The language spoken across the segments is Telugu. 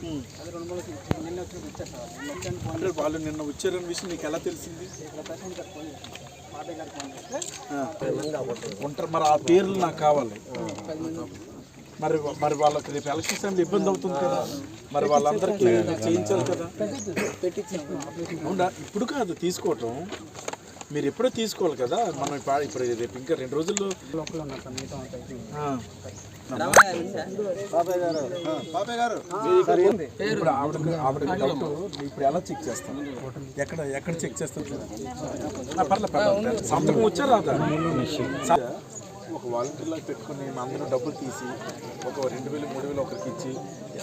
అది రెండు మూడు నిన్న వచ్చి వచ్చారు సార్ నిన్న వచ్చాను ఫోన్ అంటే వాళ్ళు నిన్న వచ్చారన్న విషయం నీకు ఎలా తెలిసింది? ఉంటారు మరి ఆ పేర్లు నాకు కావాలి. మరి మరి వాళ్ళకి రేపు ఎలక్షన్ టైంలో ఇబ్బంది అవుతుంది కదా. మరి వాళ్ళందరికీ చేయించాలి కదా. అవునా? ఇప్పుడు కాదు తీసుకోవటం. మీరు ఎప్పుడో తీసుకోవాలి కదా. మనం ఇప్పుడు ఇప్పుడు రేపు ఇంకా రెండు రోజుల్లో గారు బాబాయ్ ఇప్పుడు ఆవిడ ఆవిడ డౌట్ ఇప్పుడు ఎలా చెక్ చేస్తాం ఎక్కడ ఎక్కడ చెక్ చేస్తాం ఆ, పర్లే సంతకం వచ్చారు రాదా ఒక వాలంటీర్ లాగా పెట్టుకుని మా అందరూ డబ్బులు తీసి ఒక రెండు వేలు మూడు వేలు ఒకరికి ఇచ్చి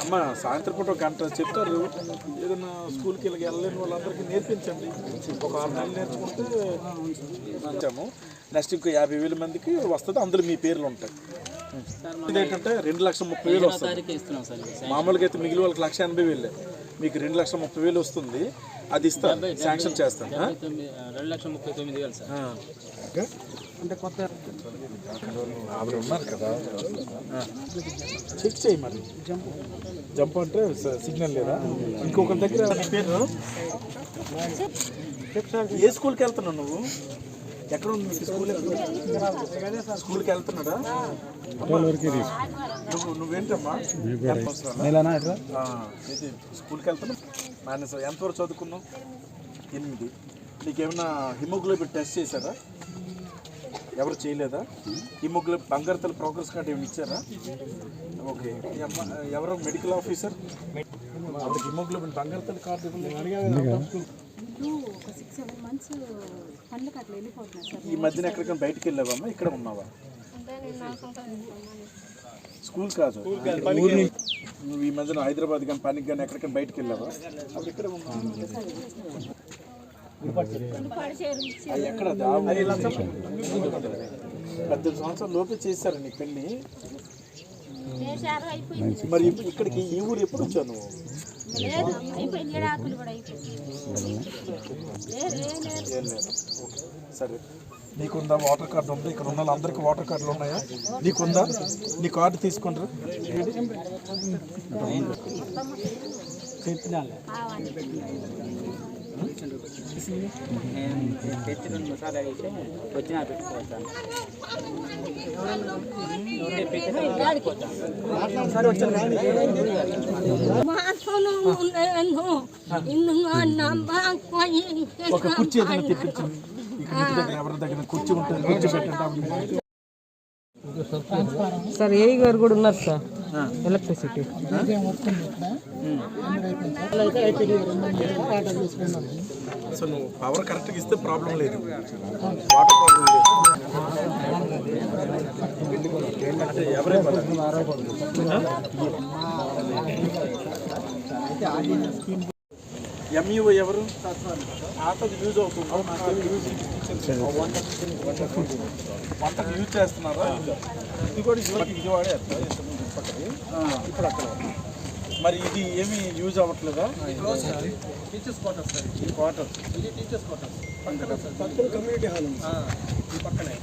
అమ్మ సాయంత్రం పూట ఒక గంట చెప్తారు ఏదైనా స్కూల్కి వెళ్ళి వెళ్ళలేని వాళ్ళందరికీ నేర్పించండి ఒక ఆరు నెలలు నేర్చుకుంటే నెక్స్ట్ ఇంకో యాభై వేల మందికి వస్తుంది. అందులో మీ పేర్లు ఉంటాయి. ఇదేంటంటే రెండు లక్షల ముప్పై వేలు వస్తుంది. మామూలుగా అయితే మిగిలిన వాళ్ళకి లక్ష ఎనభై వేలే. మీకు రెండు లక్షల ముప్పై వేలు వస్తుంది. అది ఇస్తాను శాంక్షన్ చేస్తాను రెండు లక్షల ముప్పై తొమ్మిది వేలు సార్. ఆ. అంటే కొత్త ఆవిడ ఉన్నారు కదా. చెక్ చేయి మరి. జంప్ జంప్ అంటే సిగ్నల్ లేదా? ఇంకొకరి దగ్గర నీ పేరు? ఏ స్కూల్కి వెళ్తున్నావు నువ్వు? ఎక్కడ ఉంది మీకు స్కూల్? స్కూల్కి వెళ్తున్నాడా? నువ్వు నువ్వేంటమ్మా? స్కూల్కి వెళ్తున్నావు మేనేజ్ ఎంతవరకు చదువుకున్నావు? ఎనిమిది. నీకేమైనా హిమోగ్లోబిన్ టెస్ట్ చేశారా? ఎవరు చేయలేదా? హిమోగ్లోబిన్ బంగారుతల ప్రోగ్రెస్ కార్డు ఏమైనా ఇచ్చారా? ఓకే. ఎవరు? Medical officer? అప్పుడు హిమోగ్లోబిన్ బంగారుతల కార్డు. ఇప్పుడు ఒక సిక్స్ సెవెన్ మంత్స్ పండ్లకి అట్లా వెళ్ళిపోతున్నారు సార్. ఈ మధ్యన ఎక్కడికైనా బయటికి వెళ్ళావమ్మా? ఇక్కడ ఉన్నావా? స్కూల్ కాదు నువ్వు ఈ మధ్యన హైదరాబాద్ కానీ పనికి కానీ ఎక్కడికైనా బయటికి వెళ్ళావా? అప్పుడు ఇక్కడ ఎక్కడ. పద్దెనిమిది సంవత్సరాల లోపే చేశారు నీ పెళ్ళి. మరి ఇక్కడికి ఈ ఊరు ఎప్పుడు వచ్చావు నువ్వు? ఏం లేదు ఓకే సరే నీకుందా వాటర్ కార్డు ఉందా? ఇక్కడ ఉన్న వాళ్ళందరికీ వాటర్ కార్డులు ఉన్నాయా? నీకుందా? నీ కార్డు తీసుకుంటారు? కావాలి తెచ్చిన మసాలా వేసి వచ్చినా పెట్టుకోవచ్చాను కుర్చీ దగ్గర ఎవరి దగ్గర కుర్చీ ఉంటుంది కుర్చీ పెట్టండి సార్ ఏ గారు కూడా ఉన్నారు సార్. ఎలక్ట్రిసిటీ నువ్వు పవర్ కరెక్ట్గా ఇస్తే ప్రాబ్లం లేదు. వాటర్ ప్రాబ్లం లేదు. అంటే ఎవరే ఎంఈఓ ఎవరు? ఆటోకి యూజ్ అవుతుంది. వంటకు యూజ్ చేస్తున్నారా? ఇది కూడా ఇదివరకు ఇది వాడేస్తా ఇప్పుడు అక్కడ మరి ఇది ఏమి యూజ్ అవ్వట్లేదా? Teachers quarter sir. ఈ క్వార్టర్ ఇది టీచర్స్ క్వార్టర్ పక్కన కమ్యూనిటీ హాల్ ఉంది. ఈ పక్కనే.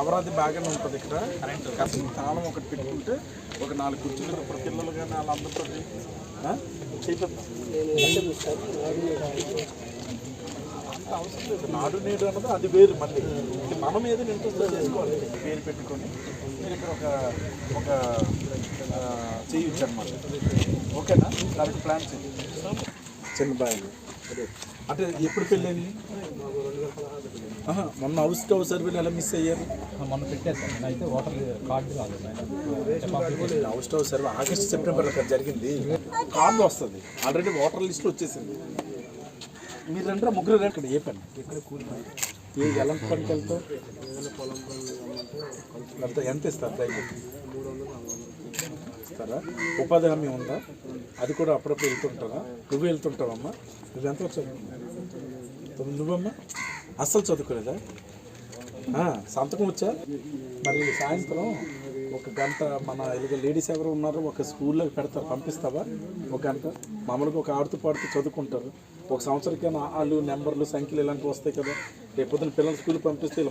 అమరావతి బాగానే ఉంటుంది ఇక్కడ. కాస్త తాళం ఒకటి పెట్టుకుంటే ఒక నాలుగు కుర్చీలు ఇప్పుడు పిల్లలు కానీ వాళ్ళందరితో అంత అవసరం లేదు. నాడు నేడు అన్నది అది వేరు మళ్ళీ. ఇది మనం ఏదైనా ఇంట్రెస్ట్ చేసుకోవాలి. పేరు పెట్టుకొని మీరు ఇక్కడ ఒక ఒక చేయొచ్చు అనమాట ఓకేనా? దానికి ప్లాన్ చేయండి. చిన్న బాయ్. అదే అంటే ఎప్పుడు పెళ్ళైంది? ఆహా, మొన్న హౌస్ స్టవ్ సర్వీలు ఎలా మిస్ అయ్యారు? మొన్న పెట్టేస్తాను అయితే వాటర్ కార్డు కాదు house stove survey August September అక్కడ జరిగింది. కార్డు వస్తుంది. ఆల్రెడీ వాటర్ లిస్ట్ వచ్చేసింది. మీరు రండి ముగ్గురు ఇక్కడ ఏ పని? ఏ ఎలం పనికి వెళ్తావు? ఎంత ఎంత ఇస్తారు దయచేసి ఇస్తారా? ఉపాధి హామీ ఉందా? అది కూడా అప్పుడప్పుడు వెళ్తుంటారా? నువ్వు వెళ్తుంటావమ్మా నువ్వు ఎంత చదువు నువ్వమ్మా అస్సలు చదువుకోలేదా? సంతకం వచ్చా? మరి సాయంత్రం ఒక గంట మన ఇదిగో లేడీస్ ఎవరు ఉన్నారు ఒక స్కూల్లో పెడతారు పంపిస్తావా? ఒక గంట? మామూలుగా ఒక ఆడుతూ పాడుతూ చదువుకుంటారు. ఒక సంవత్సరానికైనా వాళ్ళు నెంబర్లు సంఖ్యలు ఇలాంటివి వస్తాయి కదా. రేపు పొద్దున పిల్లలు స్కూల్ పంపిస్తే